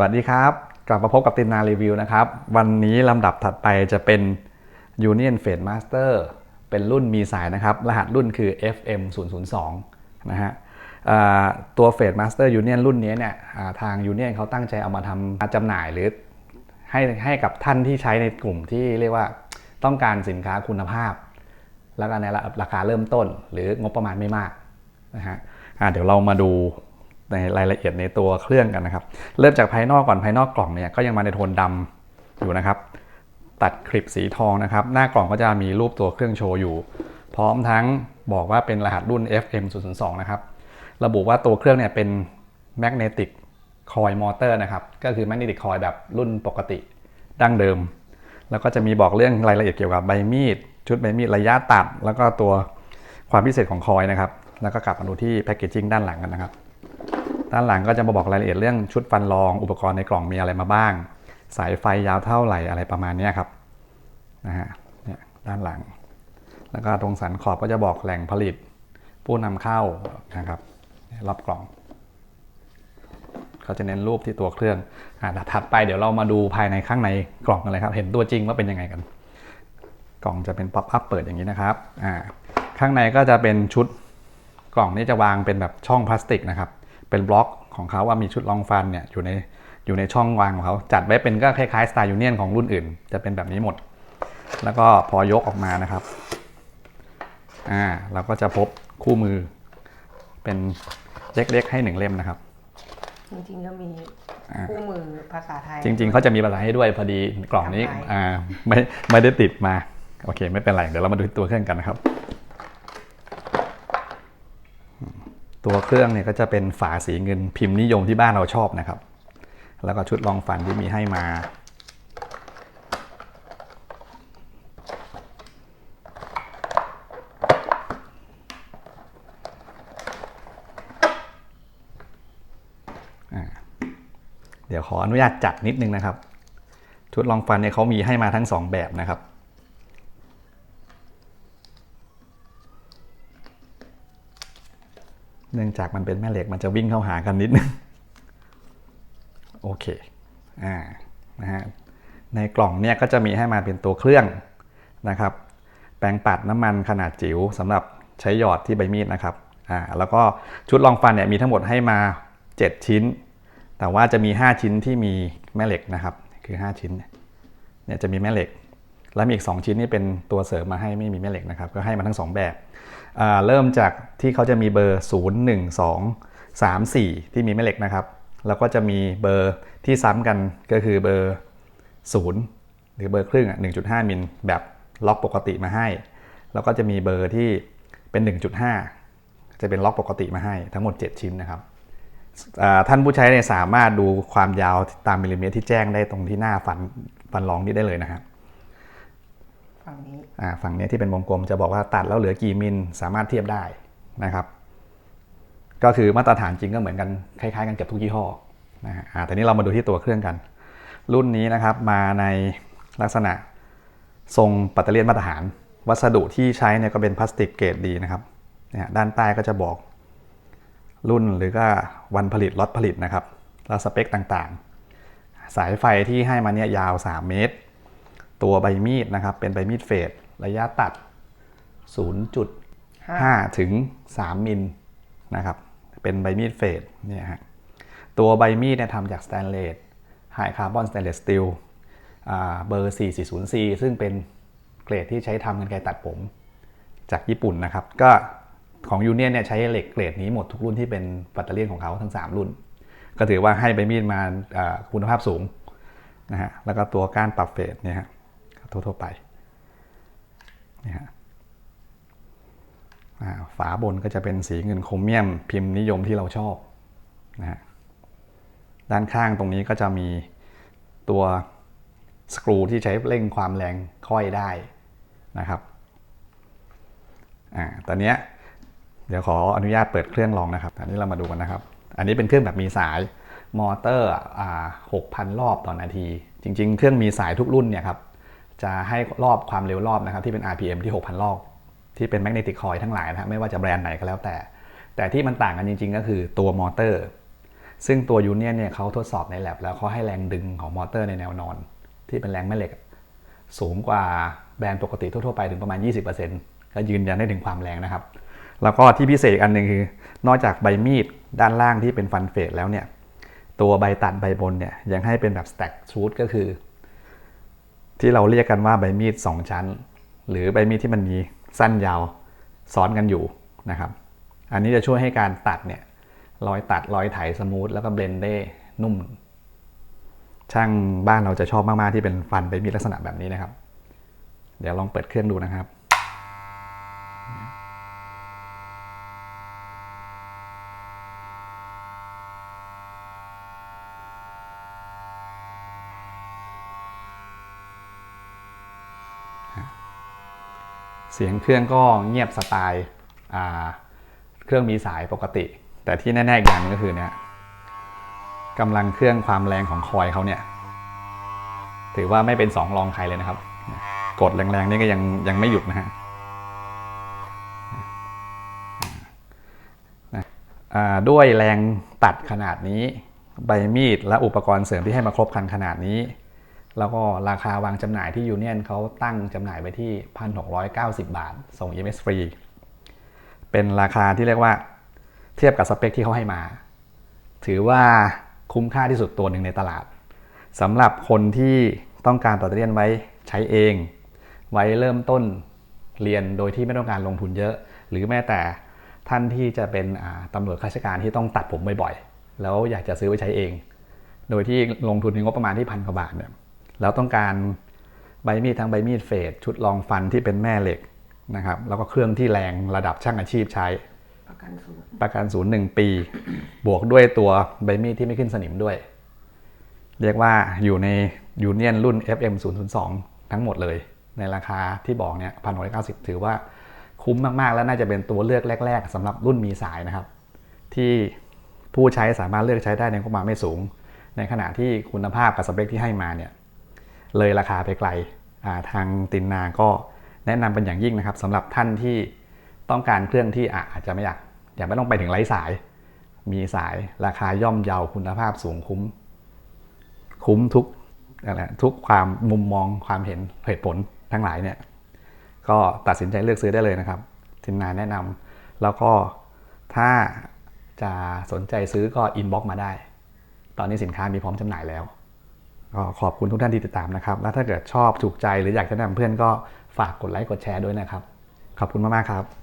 วัสดีครับ กลับมาพบกับตินนารีวิวนะครับ วันนี้ลำดับถัดไปจะเป็น Union Fade Master เป็นรุ่นมีสายนะครับ รหัสรุ่นคือ FM 002นะฮะตัว Fade Master Union รุ่นนี้เนี่ยอ่าทาง Union เขาตั้งใจเอามาทำจำหน่ายหรือให้ให้กับท่านที่ใช้ในกลุ่มที่เรียกว่าต้องการสินค้าคุณภาพ แล้วก็ในราคาเริ่มต้นหรืองบประมาณไม่มากนะฮะอ่าเดี๋ยวเรามาดู ในรายละเอียดในตัวเครื่องกันนะครับ เริ่มจากภายนอกก่อนภายนอกกล่องเนี่ยก็ยังมาในโทนดำอยู่นะครับ ตัดคลิปสีทองนะครับ หน้ากล่องก็จะมีรูปตัวเครื่องโชว์อยู่ พร้อมทั้งบอกว่าเป็นรหัสรุ่น FM 002นะครับ ระบุว่าตัวเครื่องเนี่ยเป็น magnetic coil motor นะครับ ก็คือ magnetic coil แบบรุ่นปกติดั้งเดิม แล้วก็จะมีบอกเรื่องรายละเอียดเกี่ยวกับใบมีด ชุดใบมีดระยะตัด แล้วก็ตัวความพิเศษของคอยนะครับ แล้วก็กลับมาดูที่แพคเกจิ้งด้านหลังกันนะครับ ด้านหลังก็จะมาบอกรายละเอียดเรื่องชุดฟันรอง อุปกรณ์ในกล่องมีอะไรมาบ้าง สายไฟยาวเท่าไหร่อะไรประมาณนี้ครับนะฮะเนี่ยด้านหลัง แล้วก็ตรงสันขอบก็จะบอกแหล่งผลิต ผู้นำเข้านะครับรอบกล่องเขาจะเน้นรูปที่ตัวเครื่องอ่าถัดไปเดี๋ยวเรามาดูภายในข้างในกล่องกันเลยครับ เห็นตัวจริงว่าเป็นยังไงกัน กล่องจะเป็นป๊อปอัพเปิดอย่างนี้นะครับอ่าข้างในก็จะเป็นชุดกล่องนี้จะวางเป็นแบบช่องพลาสติกนะครับ เป็นบล็อกของเขาว่ามีชุดรองฟันเนี่ยอยู่ในอยู่ในช่องวางของเขา จัดไว้เป็นก็คล้ายๆสไตล์ยูเนียนของรุ่นอื่น จะเป็นแบบนี้หมด แล้วก็พอยกออกมานะครับอ่าเราก็จะพบคู่มือ เป็นเล็กๆให้หนึ่งเล่มนะครับ จริงๆก็มีอ่าคู่มือภาษาไทย จริง ๆเขาจะมีภาษาให้ด้วยพอดีกล่องนี้ทำไว้อ่าไม่ไม่ได้ติดมา โอเค ไม่เป็นไร เดี๋ยวเรามาดูตัวเครื่องกันนะครับ ตัวเครื่องเนี่ยก็จะเป็นฝาสีเงินพิมพ์นิยมที่บ้านเราชอบนะครับ แล้วก็ชุดรองฟันที่มีให้มาเดี๋ยวขออนุญาตจัดนิดนึงนะครับ ชุดรองฟันเนี่ยเขามีให้มาทั้งสองแบบนะครับ เนื่องจากมันเป็นแม่เหล็กมันจะวิ่งเข้าหากันนิดนึงโอเคอ่านะฮะในกล่องเนี่ยก็จะมีให้มาเป็นตัวเครื่องนะครับ แปรงปัดน้ำมันขนาดจิ๋วสำหรับใช้หยอดที่ใบมีดนะครับอ่าแล้วก็ชุดรองฟันเนี่ยมีทั้งหมดให้มา 7 ชิ้น แต่ว่าจะมี 5 ชิ้นที่มีแม่เหล็กนะครับ คือ 5 ชิ้นเนี่ยจะมีแม่เหล็ก แล้วมีอีก 2 ชิ้นนี่เป็นตัวเสริมมาให้ไม่มีแม่เหล็กนะครับ ก็ให้มาทั้ง 2 แบบ เริ่มจากที่เขาจะมีเบอร์ 0 1 2 3 4 ที่มีแม่เหล็กนะครับ แล้วก็จะมีเบอร์ที่ซ้ำกันก็คือเบอร์ 0 หรือเบอร์ครึ่งอะ1.5 มิลแบบล็อกปกติมาให้ แล้วก็จะมีเบอร์ที่เป็น 1.5 จะเป็นล็อกปกติมาให้ทั้งหมด 7 ชิ้นนะครับท่านผู้ใช้เนี่ยสามารถดูความยาวตามมิลลิเมตรที่แจ้งได้ตรงที่หน้าฟันฟันรองนี่ได้เลยนะครับ ฝั่งนี้อ่าฝั่งนี้ที่เป็นวงกลมจะบอกว่าตัดแล้วเหลือกี่มิลสามารถเทียบได้นะครับ ก็คือมาตรฐานจริงก็เหมือนกันคล้ายๆกันเกือบทุกยี่ห้อนะฮะแต่นี้เรามาดูที่ตัวเครื่องกัน รุ่นนี้นะครับมาในลักษณะทรงปัตเตอร์เลียนมาตรฐาน วัสดุที่ใช้เนี่ยก็เป็นพลาสติกเกรดดีนะครับเนี่ยด้านใต้ก็จะบอกรุ่นหรือก็วันผลิตล็อตผลิตนะครับแล้วสเปคต่างๆ สายไฟที่ให้มาเนี่ยยาว 3 เมตร ตัวใบมีดนะครับ เป็นใบมีดเฟดระยะตัด 0.5 ถึง 3 มิลนะครับ เป็นใบมีดเฟดเนี่ยฮะตัวใบมีดเนี่ยทำจากสแตนเลสไฮคาร์บอนสแตนเลสสตีลเบอร์ 4404C ซึ่งเป็นเกรดที่ใช้ทำกันไกรตัดผมจากญี่ปุ่นนะครับ ก็ของยูเนียนเนี่ยใช้เหล็กเกรดนี้หมดทุกรุ่นที่เป็นปัตเตอร์เลียนของเขาทั้ง 3 รุ่น ก็ถือว่าให้ใบมีดมาอ่าคุณภาพสูงนะฮะแล้วก็ตัวก้านปรับเฟสเนี่ยฮะ ทั่วๆไปนี่ฮะฝาบนก็จะเป็นสีเงินโครเมียมพิมพ์นิยมที่เราชอบนะฮะด้านข้างตรงนี้ก็จะมีตัวสกรูที่ใช้เร่งความแรงค่อยได้นะครับอ่าตอนเนี้ยเดี๋ยวขออนุญาตเปิดเครื่องลองนะครับอันนี้เรามาดูกันนะครับ อันนี้เป็นเครื่องแบบมีสายมอเตอร์อ่า6,000รอบต่อนาที จริง ๆ เครื่องมีสายทุกรุ่นเนี่ยครับ จะให้รอบความเร็วรอบนะครับที่เป็น RPM ที่ 6,000 รอบ ที่เป็นแมกเนติกคอยทั้งหลายนะไม่ว่าจะแบรนด์ไหนก็แล้วแต่ แต่ที่มันต่างกันจริง ๆ ก็คือตัวมอเตอร์ ซึ่งตัวยูเนียนเนี่ยเขาทดสอบในแ a บแล้วเขาให้แรงดึงของมอเตอร์ในแนวนอน ที่เป็นแรงแม่เหล็ก สูงกว่าแบรนด์ปกติทั่วๆไปถึงประมาณ 20%ก็ยืนยันได้ถึงความแรงนะครับ แล้วก็ที่พิเศษอีกอันหนึ่งคือ นอกจากใบมีดด้านล่างที่เป็นฟันเฟดแล้วเนี่ยตัวใบตัดใบบนเนี่ยยังให้เป็นแบบ stack shoot ก็คือ ที่เราเรียกกันว่าใบมีด 2 ชั้น หรือใบมีดที่มันมีสั้นยาวซ้อนกันอยู่นะครับ อันนี้จะช่วยให้การตัดเนี่ยรอยตัดรอยไถสมูทแล้วก็เบลนได้นุ่ม ช่างบ้านเราจะชอบมาก ๆ ที่เป็นฟันใบมีดลักษณะแบบนี้นะครับ เดี๋ยวลองเปิดเครื่องดูนะครับ เสียงเครื่องก็เงียบสไตล์เครื่องมีสายปกติ แต่ที่แน่ๆอีกอย่างหนึงก็คือเนี่ยกำลังเครื่องความแรงของคอยเขาเนี่ยถือว่าไม่เป็นสองรองใครเลยนะครับ กดแรงๆนี่ก็ยังยังไม่หยุดนะฮะด้วยแรงตัดขนาดนี้ ใบมีดและอุปกรณ์เสริมที่ให้มาครบครันขนาดนี้ แล้วก็ราคาวางจำหน่ายที่ยูเนียนเขาตั้งจำหน่ายไว้ที่ 1,690 บาท ส่ง EMS ฟรี เป็นราคาที่เรียกว่าเทียบกับสเปคที่เขาให้มา ถือว่าคุ้มค่าที่สุดตัวหนึ่งในตลาดสำหรับคนที่ต้องการแบตเตอรี่ยนไว้ใช้เอง ไว้เริ่มต้นเรียนโดยที่ไม่ต้องการลงทุนเยอะ หรือแม้แต่ท่านที่จะเป็นตำรวจข้าราชการที่ต้องตัดผมบ่อยๆ แล้วอยากจะซื้อไว้ใช้เอง โดยที่ลงทุนในงบประมาณที่พันกว่าบาทเนี่ย แล้วต้องการใบมีดทั้งใบมีดเฟดชุดรองฟันที่เป็นแม่เหล็กนะครับแล้วก็เครื่องที่แรงระดับช่างอาชีพใช้ ประกันศูนย์ประกันศูนย์หนึ่งปี บวกด้วยตัวใบมีดที่ไม่ขึ้นสนิมด้วย เรียกว่าอยู่ในยูเนียนรุ่น FM 002 ทั้งหมดเลย ในราคาที่บอกเนี่ยพันหกเก้าสิบถือว่าคุ้มมากๆ แล้วน่าจะเป็นตัวเลือกแรก ๆสำหรับรุ่นมีสายนะครับ ที่ผู้ใช้สามารถเลือกใช้ได้ในงบประมาณไม่สูง ในขณะที่คุณภาพกับสเปคที่ให้มาเนี่ย เลยราคาไปไกลาทางตินนาก็แนะนำเป็นอย่างยิ่งนะครับสำหรับท่านที่ต้องการเครื่องที่อาจจะไม่อยากอยากไม่ต้องไปถึงไร้สาย มีสายราคาย่อมเยาคุณภาพสูงคุ้ม คุ้มทุกอะไรทุกความมุมมองความเห็นเหตุผลทั้งหลายเนี่ยก็ตัดสินใจเลือกซื้อได้เลยนะครับทินนาแนะนำแล้วก็ถ้าจะสนใจซื้อก็อินบ็อกมาได้ ตอนนี้สินค้ามีพร้อมจำหน่ายแล้ว ก็ขอบคุณทุกท่านที่ติดตามนะครับ แล้วถ้าเกิดชอบถูกใจหรืออยากจะแนะนำเพื่อนก็ฝากกดไลค์กดแชร์ด้วยนะครับ ขอบคุณมากๆครับ